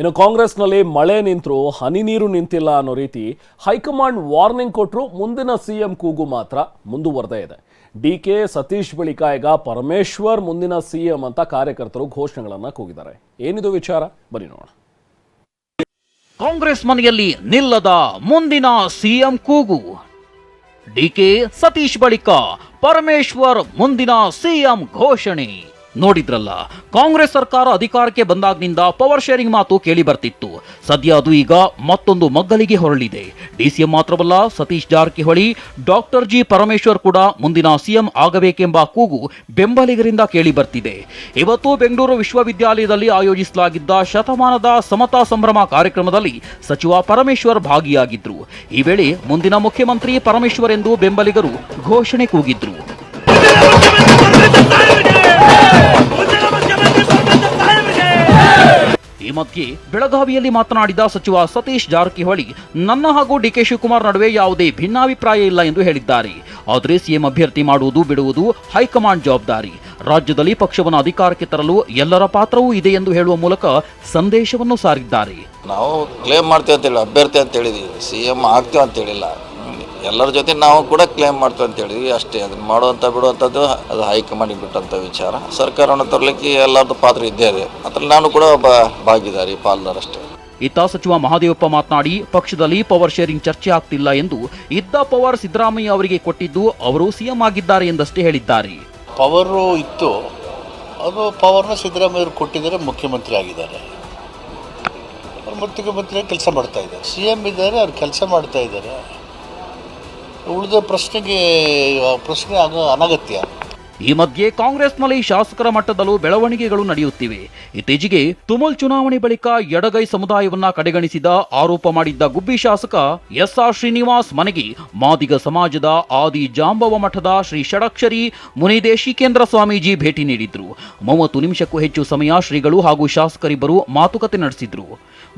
ಇನ್ನು ಕಾಂಗ್ರೆಸ್ನಲ್ಲಿ ಮಳೆ ನಿಂತರೂ, ಹನಿ ನೀರು ನಿಂತಿಲ್ಲ ಅನ್ನೋ ರೀತಿ ಹೈಕಮಾಂಡ್ ವಾರ್ನಿಂಗ್ ಕೊಟ್ಟರು ಮುಂದಿನ ಸಿಎಂ ಕೂಗು ಮಾತ್ರ ಮುಂದುವರೆದೇ ಇದೆ. ಡಿ ಕೆ ಸತೀಶ್ ಬಳಿಕ ಪರಮೇಶ್ವರ್ ಮುಂದಿನ ಸಿಎಂ ಅಂತ ಕಾರ್ಯಕರ್ತರು ಘೋಷಣೆಗಳನ್ನ ಕೂಗಿದ್ದಾರೆ. ಏನಿದು ವಿಚಾರ? ಬನ್ನಿ ನೋಡೋಣ. ಕಾಂಗ್ರೆಸ್ ಮನೆಯಲ್ಲಿ ನಿಲ್ಲದ ಮುಂದಿನ ಸಿಎಂ ಕೂಗು. ಡಿ ಕೆ ಸತೀಶ್ ಬಳಿಕ ಪರಮೇಶ್ವರ್ ಮುಂದಿನ ಸಿಎಂ ಘೋಷಣೆ. ನೋಡಿದ್ರಲ್ಲ, ಕಾಂಗ್ರೆಸ್ ಸರ್ಕಾರ ಅಧಿಕಾರಕ್ಕೆ ಬಂದಾಗ್ನಿಂದ ಪವರ್ ಶೇರಿಂಗ್ ಮಾತು ಕೇಳಿ ಬರ್ತಿತ್ತು. ಸದ್ಯ ಅದು ಈಗ ಮತ್ತೊಂದು ಮಗ್ಗಲಿಗೆ ಹೊರಳಿದೆ. ಡಿಸಿಎಂ ಮಾತ್ರವಲ್ಲ, ಸತೀಶ್ ಜಾರಕಿಹೊಳಿ, ಡಾಕ್ಟರ್ ಜಿ ಪರಮೇಶ್ವರ್ ಕೂಡ ಮುಂದಿನ ಸಿಎಂ ಆಗಬೇಕೆಂಬ ಕೂಗು ಬೆಂಬಲಿಗರಿಂದ ಕೇಳಿ ಬರ್ತಿದೆ. ಇವತ್ತು ಬೆಂಗಳೂರು ವಿಶ್ವವಿದ್ಯಾಲಯದಲ್ಲಿ ಆಯೋಜಿಸಲಾಗಿದ್ದ ಶತಮಾನದ ಸಮತಾ ಸಂಭ್ರಮ ಕಾರ್ಯಕ್ರಮದಲ್ಲಿ ಸಚಿವ ಪರಮೇಶ್ವರ್ ಭಾಗಿಯಾಗಿದ್ರು. ಈ ವೇಳೆ ಮುಂದಿನ ಮುಖ್ಯಮಂತ್ರಿ ಪರಮೇಶ್ವರ್ ಎಂದು ಬೆಂಬಲಿಗರು ಘೋಷಣೆ ಕೂಗಿದ್ರು. ಈ ಮಧ್ಯೆ ಬೆಳಗಾವಿಯಲ್ಲಿ ಮಾತನಾಡಿದ ಸಚಿವ ಸತೀಶ್ ಜಾರಕಿಹೊಳಿ, ನನ್ನ ಹಾಗೂ ಡಿಕೆ ಶಿವಕುಮಾರ್ ನಡುವೆ ಯಾವುದೇ ಭಿನ್ನಾಭಿಪ್ರಾಯ ಇಲ್ಲ ಎಂದು ಹೇಳಿದ್ದಾರೆ. ಆದರೆ ಸಿಎಂ ಅಭ್ಯರ್ಥಿ ಮಾಡುವುದು ಬಿಡುವುದು ಹೈಕಮಾಂಡ್ ಜವಾಬ್ದಾರಿ. ರಾಜ್ಯದಲ್ಲಿ ಪಕ್ಷವನ್ನು ಅಧಿಕಾರಕ್ಕೆ ತರಲು ಎಲ್ಲರ ಪಾತ್ರವೂ ಇದೆ ಎಂದು ಹೇಳುವ ಮೂಲಕ ಸಂದೇಶವನ್ನು ಸಾರಿದ್ದಾರೆ. ನಾವು ಕ್ಲೇಮ್ ಮಾಡ್ತೀವಿ ಅಂತ ಅಭ್ಯರ್ಥಿ ಅಂತ ಹೇಳಿದೀವಿ. ಸಿಎಂ ಆಗ್ತೀವಿ ಅಂತ ಹೇಳಿಲ್ಲ. ಎಲ್ಲರ ಜೊತೆ ನಾವು ಕೂಡ ಕ್ಲೇಮ್ ಮಾಡ್ತೀವಿ ಅಂತ ಹೇಳಿದ್ವಿ. ಅಷ್ಟೇ ಅದನ್ನ ಮಾಡುವಂಥ ಬಿಡುವಂಥದ್ದು ಅದು ಹೈಕಮಾಂಡ್ ಬಿಟ್ಟಂಥ ವಿಚಾರ. ಸರ್ಕಾರವನ್ನು ತರಲಿಕ್ಕೆ ಎಲ್ಲರದ್ದು ಪಾತ್ರ ಇದ್ದೇ ಇದೆ. ಅದ್ರಲ್ಲಿ ನಾನು ಕೂಡ ಒಬ್ಬ ಭಾಗಿದಾರಿ ಪಾಲ್ದಾರಷ್ಟೇ ಇತ್ತ ಸಚಿವ ಮಹಾದೇವಪ್ಪ ಮಾತನಾಡಿ ಪಕ್ಷದಲ್ಲಿ ಪವರ್ ಶೇರಿಂಗ್ ಚರ್ಚೆ ಆಗ್ತಿಲ್ಲ ಎಂದು ಇದ್ದ ಪವರ್ ಸಿದ್ದರಾಮಯ್ಯ ಅವರಿಗೆ ಕೊಟ್ಟಿದ್ದು ಅವರು ಸಿಎಂ ಆಗಿದ್ದಾರೆ ಎಂದಷ್ಟೇ ಹೇಳಿದ್ದಾರೆ. ಪವರು ಇತ್ತು. ಅದು ಪವರ್ನ ಸಿದ್ದರಾಮಯ್ಯ ಕೊಟ್ಟಿದ್ದಾರೆ ಮುಖ್ಯಮಂತ್ರಿ ಆಗಿದ್ದಾರೆ. ಅವ್ರು ಮತ್ತೆ ಕೆಲಸ ಮಾಡ್ತಾ ಇದ್ದಾರೆ. ಸಿ ಎಂ ಇದ್ದಾರೆ ಅವ್ರು ಕೆಲಸ ಮಾಡ್ತಾ ಇದ್ದಾರೆ. ಉಳಿದ ಪ್ರಶ್ನೆಗೆ ಪ್ರಶ್ನೆ ಆಗ ಅನಗತ್ಯ. ಈ ಮಧ್ಯೆ ಕಾಂಗ್ರೆಸ್ನಲ್ಲಿ ಶಾಸಕರ ಮಟ್ಟದಲ್ಲೂ ಬೆಳವಣಿಗೆಗಳು ನಡೆಯುತ್ತಿವೆ. ಇತ್ತೀಚೆಗೆ ತುಮುಲ್ ಚುನಾವಣೆ ಬಳಿಕ ಎಡಗೈ ಸಮುದಾಯವನ್ನ ಕಡೆಗಣಿಸಿದ ಆರೋಪ ಮಾಡಿದ್ದ ಗುಬ್ಬಿ ಶಾಸಕ ಎಸ್ ಆರ್ ಶ್ರೀನಿವಾಸ್ ಮನೆಗೆ ಮಾದಿಗ ಸಮಾಜದ ಆದಿ ಜಾಂಬವ ಮಠದ ಶ್ರೀ ಷಡಕ್ಷರಿ ಮುನಿದೇಶಿಕೇಂದ್ರ ಸ್ವಾಮೀಜಿ ಭೇಟಿ ನೀಡಿದ್ರು. ಮೂವತ್ತು ನಿಮಿಷಕ್ಕೂ ಹೆಚ್ಚು ಸಮಯ ಶ್ರೀಗಳು ಹಾಗೂ ಶಾಸಕರಿಬ್ಬರು ಮಾತುಕತೆ ನಡೆಸಿದ್ರು.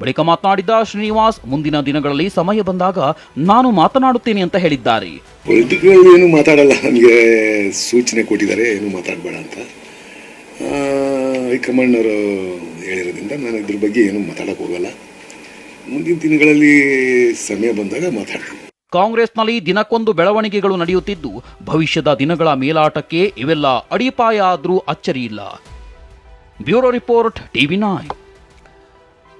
ಬಳಿಕ ಮಾತನಾಡಿದ ಶ್ರೀನಿವಾಸ್, ಮುಂದಿನ ದಿನಗಳಲ್ಲಿ ಸಮಯ ಬಂದಾಗ ನಾನು ಮಾತನಾಡುತ್ತೇನೆ ಅಂತ ಹೇಳಿದ್ದಾರೆ. ಪೊಲಿಟಿಕಲ್ ಏನು ಮಾತಾಡಲ್ಲ. ನನಗೆ ಸೂಚನೆ ಕೊಟ್ಟಿದ್ದಾರೆ, ಏನು ಮಾತಾಡಬೇಡ ಅಂತ. ಹೈಕಮಾಂಡ್ ಅವರು ಹೇಳಿರೋದ್ರಿಂದ ನಾನು ಇದ್ರ ಬಗ್ಗೆ ಏನು ಮಾತಾಡಕ್ಕೆ ಹೋಗಲ್ಲ. ಮುಂದಿನ ದಿನಗಳಲ್ಲಿ ಸಮಯ ಬಂದಾಗ ಮಾತಾಡ್ತೀನಿ. ಕಾಂಗ್ರೆಸ್ನಲ್ಲಿ ದಿನಕ್ಕೊಂದು ಬೆಳವಣಿಗೆಗಳು ನಡೆಯುತ್ತಿದ್ದು, ಭವಿಷ್ಯದ ದಿನಗಳ ಮೇಲಾಟಕ್ಕೆ ಇವೆಲ್ಲ ಅಡಿಪಾಯ ಆದರೂ ಅಚ್ಚರಿಯಿಲ್ಲ ಬ್ಯೂರೋ ರಿಪೋರ್ಟ್, ಟಿವಿ ನೈನ್